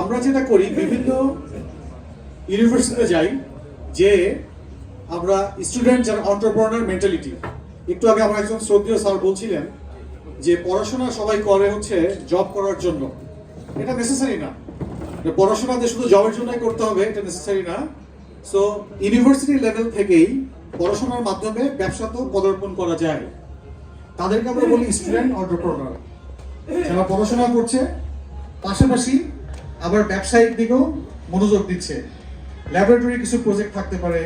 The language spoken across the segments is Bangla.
আমরা যেটা করি, বিভিন্ন ইউনিভার্সিটিতে যাই, যে আমরা স্টুডেন্ট যারা অন্টারপ্রনার মেন্টালিটি একটু আগে একজন স্যার বলছিলেন যে, পড়াশোনা সবাই করে হচ্ছে জব করার জন্য। এটা নেসেসারি না। যে পড়াশোনা যে শুধু জবের জন্যই করতে হবে, এটা নেসেসারি না। সো ইউনিভার্সিটি লেভেল থেকেই পড়াশোনার মাধ্যমে ব্যবসাতেও পদার্পণ করা যায়। তাদেরকে আমরা বলি স্টুডেন্ট অন্টারপ্রনার যারা পড়াশোনা করছে পাশাপাশি আবার ব্যবসায়িক দিকেও মনোযোগ দিচ্ছে। ল্যাবরেটরি কিছু প্রজেক্ট থাকতে পারে।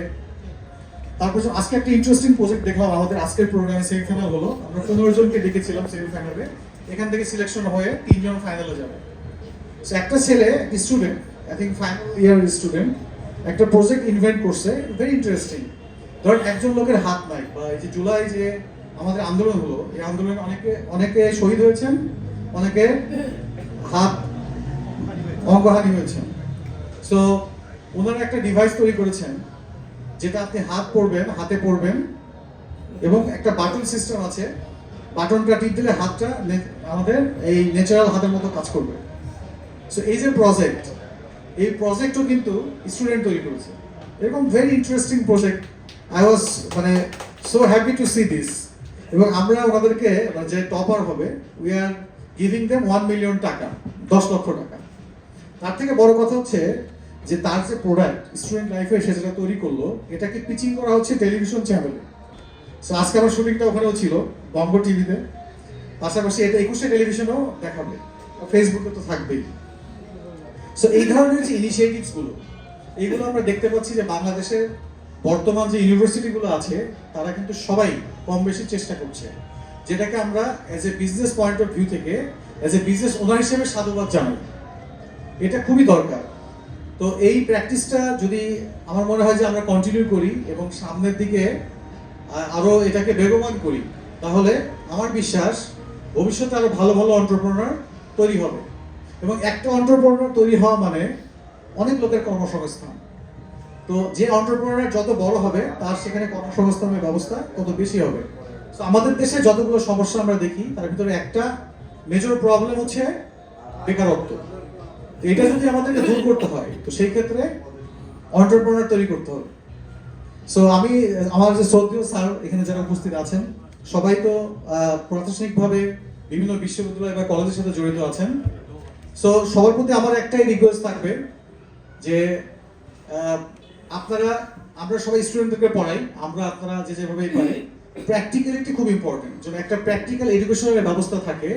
তারপর আজকে একটা ইন্টারেস্টিং প্রজেক্ট দেখলাম আমাদের আজকের প্রোগ্রামে সেমিফাইনাল হলো। আমরা পনেরো জনকে ডেকেছিলাম সেমিফাইনালে এখান থেকে সিলেকশন হয়ে তিনজন ফাইনালে যাবে। So, একটা ছেলে student I think final year student একটা প্রজেক্ট ইনভেন্ট করছে। ভেরি ইন্টারেস্টিং ধরেন একজন লোকের হাত নাই বা এই যে জুলাই যে আমাদের আন্দোলন হলো। এই আন্দোলনে অনেকে অনেকে শহীদ হয়েছেন, অনেকে হাত অঙ্গহানি হয়েছেন। সো ওনারা একটা ডিভাইস তৈরি করেছেন, যেটা আপনি হাত পরবেন হাতে পরবেন এবং একটা বাটন সিস্টেম আছে। বাটনটা টিপ দিলে হাতটা আমাদের এই ন্যাচারাল হাতের মতো কাজ করবে। সো এই যে প্রজেক্ট এই প্রজেক্টও কিন্তু স্টুডেন্ট তৈরি করেছে। এরকম very interesting project I was মানে so happy to see this এবং আমরা ওনাদেরকে মানে যে টপার হবে we are giving them one million টাকা, দশ লক্ষ টাকা। তার থেকে বড় কথা হচ্ছে যে তার যে প্রোডাক্ট স্টুডেন্ট লাইফে সে যেটা তৈরি করল, এটাকে পিচিং করা হচ্ছে টেলিভিশন চ্যানেলে সো আজকে আমার শুটিংটা ওখানেও ছিল বঙ্গ টিভিতে পাশাপাশি এটা একুশে টেলিভিশনেও দেখাবে ফেসবুকে তো থাকবেই। সো এই ধরনের যে ইনিশিয়েটিভসগুলো এইগুলো আমরা দেখতে পাচ্ছি যে বাংলাদেশের বর্তমান যে ইউনিভার্সিটিগুলো আছে, তারা কিন্তু সবাই কম বেশি চেষ্টা করছে। যেটাকে আমরা as a business point of view থেকে অ্যাজ এ বিজনেস ওনার হিসেবে সাধুবাদ জানাই। এটা খুবই দরকার। তো এই প্র্যাকটিসটা যদি আমার মনে হয় যে আমরা কন্টিনিউ করি এবং সামনের দিকে আরও এটাকে বেগবান করি, তাহলে আমার বিশ্বাস ভবিষ্যতে আরও ভালো ভালো অন্টারপ্রনার তৈরি হবে। এবং একটা অন্টারপ্রনার তৈরি হওয়া মানে অনেক লোকের কর্মসংস্থান। তো যে অন্টারপ্রনার যত বড় হবে, তার সেখানে কর্মসংস্থানের ব্যবস্থা তত বেশি হবে। তো আমাদের দেশে যতগুলো সমস্যা আমরা দেখি, তার ভিতরে একটা মেজর প্রবলেম হচ্ছে বেকারত্ব। এটা যদি আমাদেরকে দূর করতে হয়, তো সেই ক্ষেত্রে অন্টারপ্রনার তৈরি করতে হবে। সো আমি, আমার যে শ্রদ্ধেয় স্যার এখানে যারা উপস্থিত আছেন, সবাই তো প্রাতিষ্ঠানিকভাবে বিভিন্ন বিশ্ববিদ্যালয় বা কলেজের সাথে জড়িত আছেন। সো সবার প্রতি আমার একটাই রিকোয়েস্ট থাকবে যে আপনারা, আমরা সবাই স্টুডেন্টদেরকে পড়াই, আমরা আপনারা যে যেভাবেই পারি প্র্যাকটিক্যালিটি খুব ইম্পর্টেন্ট যেন একটা প্র্যাকটিক্যাল এডুকেশনের ব্যবস্থা থাকে,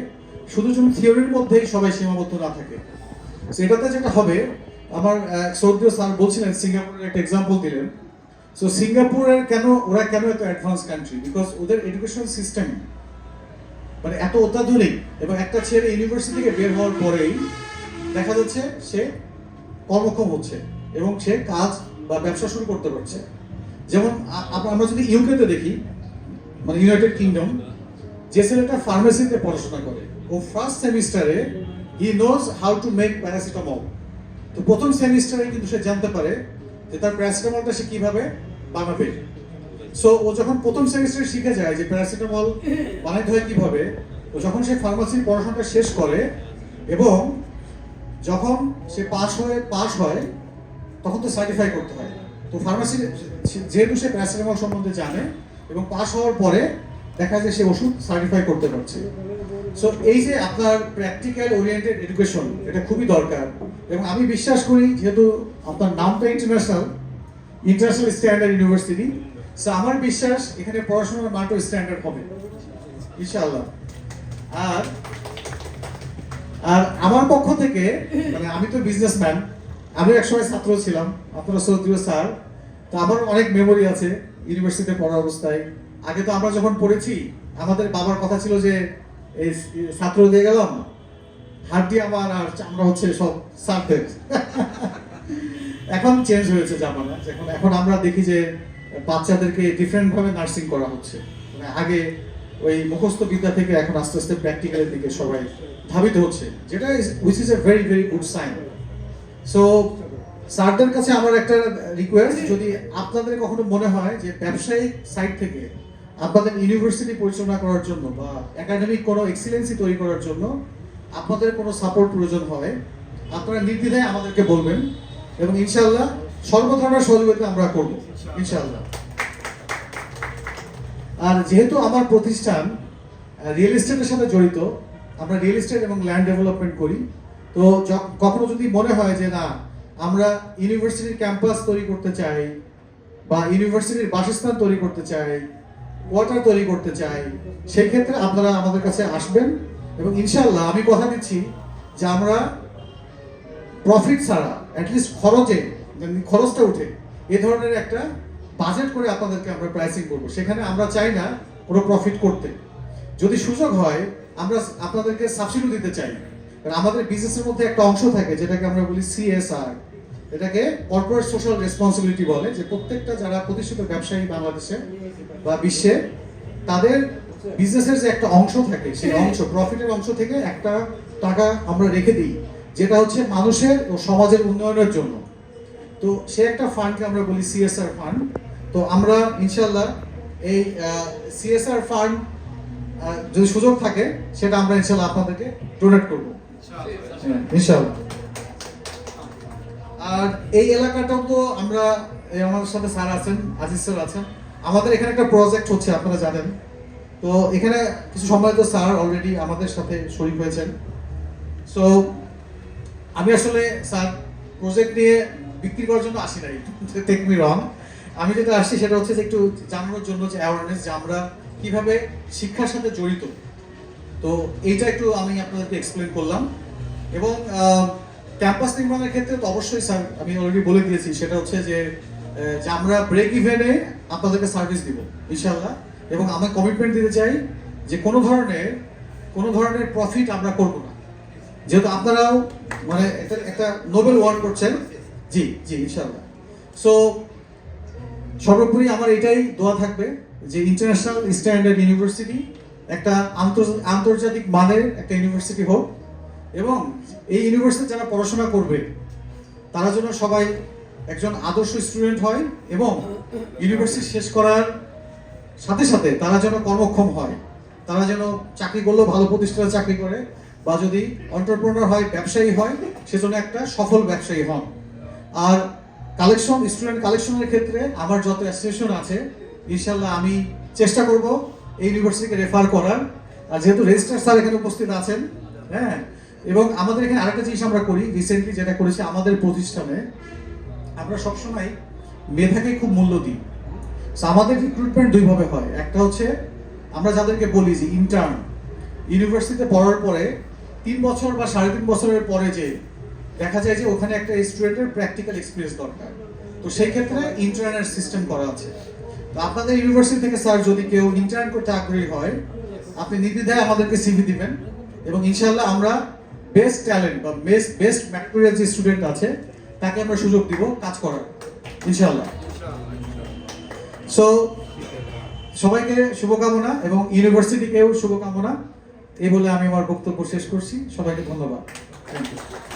শুধু যেন থিওরির মধ্যেই সবাই সীমাবদ্ধ না থাকে। So, এটাতে যেটা হবে, আমার সৌদ্য স্যার বলছিলেন, সিঙ্গাপুরের একটা এক্সাম্পল দিলেন। সো সিঙ্গাপুরের কেন, ওরা কেন এত অ্যাডভান্স কান্ট্রি বিকজ ওদের এডুকেশন সিস্টেম মানে এত অত্যাধুনিক এবং একটা ছেলে ইউনিভার্সিটি থেকে বের হওয়ার পরেই দেখা যাচ্ছে সে কর্মক্ষম হচ্ছে এবং সে কাজ বা ব্যবসা শুরু করতে পারছে। যেমন আমরা যদি ইউকেতে দেখি মানে ইউনাইটেড কিংডম যে ছেলেটা ফার্মেসিতে পড়াশোনা করে, ও ফার্স্ট সেমিস্টারে he knows how to make paracetamol তো প্রথম সেমিস্টারে কিন্তু সে জানতে পারে যে তার প্যারাসিটামলটা সে কীভাবে বানাবে। সো ও যখন প্রথম সেমিস্টারে শিখে যায় যে প্যারাসিটামল বানাইতে হয় কীভাবে, ও যখন সে ফার্মাসির পড়াশোনাটা শেষ করে, এবং যখন সে পাশ হয়ে পাশ হয় তখন তো সার্টিফাই করতে হয়। তো ফার্মাসি যেহেতু সে প্যারাসিটামল সম্বন্ধে জানে এবং পাস হওয়ার পরে দেখা যায় সে ওষুধ সার্টিফাই করতে পারছে। সো এই যে আপনার প্র্যাকটিক্যাল ওরিয়েন্টেড এডুকেশন এটা খুবই দরকার। এবং আমি বিশ্বাস করি, যেহেতু আপনার নামটা international international standard university so আমার বিশ্বাস এখানে পড়াশোনার মানও স্ট্যান্ডার্ড হবে। ইনশাআল্লাহ। আর আর আমার পক্ষ থেকে মানে আমি তো বিজনেসম্যান আমি একসময় ছাত্র ছিলাম, আপনারা শ্রদ্ধীয় স্যার। তো আমার অনেক মেমোরি আছে ইউনিভার্সিটিতে পড়া অবস্থায়। আগে তো আমরা যখন পড়েছি, আমাদের বাবার কথা ছিল যে, এই ছাত্র দিয়ে গেলাম, হাড্ডি আমার আর চামড়া হচ্ছে সব সার্ফের এখন চেঞ্জ হয়েছে জামানা। এখন এখন আমরা দেখি যে, বাচ্চাদেরকে ডিফারেন্ট ভাবে নার্সিং করা হচ্ছে। মানে আগে ওই মুখস্থ বিদ্যা থেকে এখন আস্তে আস্তে প্র্যাকটিক্যালের দিকে সবাই ধাবিত হচ্ছে, যেটা which is a very very good sign so স্যারদের কাছে আমার একটা রিকোয়েস্ট যদি আপনাদের কখনো মনে হয় যে ব্যবসায়িক সাইড থেকে আপনাদের ইউনিভার্সিটি পরিচালনা করার জন্য বা একাডেমিক কোনো এক্সিলেন্সি তৈরি করার জন্য আপনাদের কোনো সাপোর্ট প্রয়োজন হয়, আপনারা নির্দ্বিধায় আমাদেরকে বলবেন এবং ইনশাআল্লাহ সর্ব ধরনের সহযোগিতা আমরা করব, ইনশাআল্লাহ। আর যেহেতু আমার প্রতিষ্ঠান রিয়েল এস্টেটের সাথে জড়িত, আমরা রিয়েল এস্টেট এবং ল্যান্ড ডেভেলপমেন্ট করি তো কখনো যদি মনে হয় যে না, আমরা ইউনিভার্সিটির ক্যাম্পাস তৈরি করতে চাই বা ইউনিভার্সিটির বাসস্থান তৈরি করতে চাই কোয়ার্টার তৈরি করতে চাই সেই ক্ষেত্রে আপনারা আমাদের কাছে আসবেন এবং ইনশাল্লাহ আমি কথা দিচ্ছি যে আমরা প্রফিট ছাড়া অ্যাটলিস্ট খরচে যদি খরচটা উঠে, এ ধরনের একটা বাজেট করে আপনাদেরকে আমরা প্রাইসিং করব। সেখানে আমরা চাই না কোনো প্রফিট করতে। যদি সুযোগ হয়, আমরা আপনাদেরকে সাবসিডি দিতে চাই। আমাদের বিজনেসের মধ্যে একটা অংশ থাকে, যেটাকে আমরা বলি সিএসআর এটাকে কর্পোরেট সোশ্যাল রেসপন্সিবিলিটি বলে, যে প্রত্যেকটা যারা প্রতিষ্ঠিত ব্যবসায়ী বাংলাদেশে বা বিশ্বে, তাদের বিজনেসের যে একটা অংশ থাকে, সেই অংশ প্রফিটের অংশ থেকে একটা টাকা আমরা রেখে দিই, যেটা হচ্ছে মানুষের ও সমাজের উন্নয়নের জন্য। তো সে একটা ফান্ডকে আমরা বলি সিএসআর ফান্ড তো আমরা ইনশাল্লাহ এই সিএসআর ফান্ড যদি সুযোগ থাকে, সেটা আমরা ইনশাল্লাহ আপনাদেরকে ডোনেট করব। ইনশাল্লাহ আর এই এলাকাটাও তো আমরা, এই আমাদের সাথে স্যার আছেন, আজিজ স্যার আছেন। আমাদের এখানে একটা প্রজেক্ট হচ্ছে, আপনারা জানেন। তো এখানে কিছু সম্মানিত স্যার অলরেডি আমাদের সাথে শরীর হয়েছেন। সো আমি আসলে স্যার প্রজেক্ট নিয়ে বিক্রি করার জন্য আসি নাই টেক মি রং আমি যেটা আসছি সেটা হচ্ছে যে একটু জানানোর জন্য যে অ্যাওয়ারনেস যে আমরা কীভাবে শিক্ষার সাথে জড়িত। তো এইটা একটু আমি আপনাদেরকে এক্সপ্লেন করলাম। এবং ক্যাম্পাস নির্মাণের ক্ষেত্রে তো অবশ্যই স্যার আমি অলরেডি বলে দিয়েছি, সেটা হচ্ছে যে যে আমরা ব্রেক ইভেনে আপনাদেরকে সার্ভিস দিব ইনশাল্লাহ এবং আমি কমিটমেন্ট দিতে চাই যে কোনো ধরনের কোনো ধরনের প্রফিট আমরা করব না। যেহেতু আপনারাও মানে একটা একটা নোবেল ওয়ার্ড করছেন। জি জি ইনশাল্লাহ সো সর্বোপরি আমার এটাই দোয়া থাকবে যে ইন্টারন্যাশনাল স্ট্যান্ডার্ড ইউনিভার্সিটি একটা আন্তর্জা- আন্তর্জাতিক মানের একটা ইউনিভার্সিটি হোক এবং এই ইউনিভার্সিটি যারা পড়াশোনা করবে, তারা যেন সবাই একজন আদর্শ স্টুডেন্ট হয় এবং ইউনিভার্সিটি শেষ করার সাথে সাথে তারা যেন কর্মক্ষম হয়, তারা যেন চাকরি করলেও ভালো প্রতিষ্ঠানে চাকরি করে বা যদি অন্টারপ্রনার হয়, ব্যবসায়ী হয়, সেজন্য একটা সফল ব্যবসায়ী হন। আর কালেকশন স্টুডেন্ট কালেকশনের ক্ষেত্রে আমার যত অ্যাসোসিয়েশন আছে, ইনশাল্লাহ আমি চেষ্টা করব এই ইউনিভার্সিটিকে রেফার করার। আর যেহেতু রেজিস্ট্রার স্যার এখানে উপস্থিত আছেন হ্যাঁ এবং আমাদের এখানে আরেকটা জিনিস আমরা করি রিসেন্টলি যেটা করেছি আমাদের প্রতিষ্ঠানে, আমরা সবসময় মেধাকে খুব মূল্য দিই। আমাদের রিক্রুটমেন্ট দুইভাবে হয়। একটা হচ্ছে, আমরা যাদেরকে বলি যে ইন্টার্ন ইউনিভার্সিটিতে পড়ার পরে তিন বছর বা সাড়ে তিন বছরের পরে যে দেখা যায় যে ওখানে একটা স্টুডেন্টের প্র্যাকটিক্যাল এক্সপিরিয়েন্স দরকার। তো সেই ক্ষেত্রে ইন্টার্নের সিস্টেম করা আছে। তো আপনাদের ইউনিভার্সিটি থেকে স্যার যদি কেউ ইন্টার্ন করতে আগ্রহী হয়, আপনি নির্দ্বিধায় আমাদেরকে সিভি দিবেন এবং ইনশাল্লাহ আমরা বেস্ট ট্যালেন্ট বা বেস্ট বেস্ট ম্যাটেরিয়াল যে স্টুডেন্ট আছে, তাকে আমরা সুযোগ দিব কাজ করার ইনশাল্লাহ সো সবাইকে শুভকামনা এবং ইউনিভার্সিটিকেও শুভকামনা, এই বলে আমি আমার বক্তব্য শেষ করছি। সবাইকে ধন্যবাদ। Thank you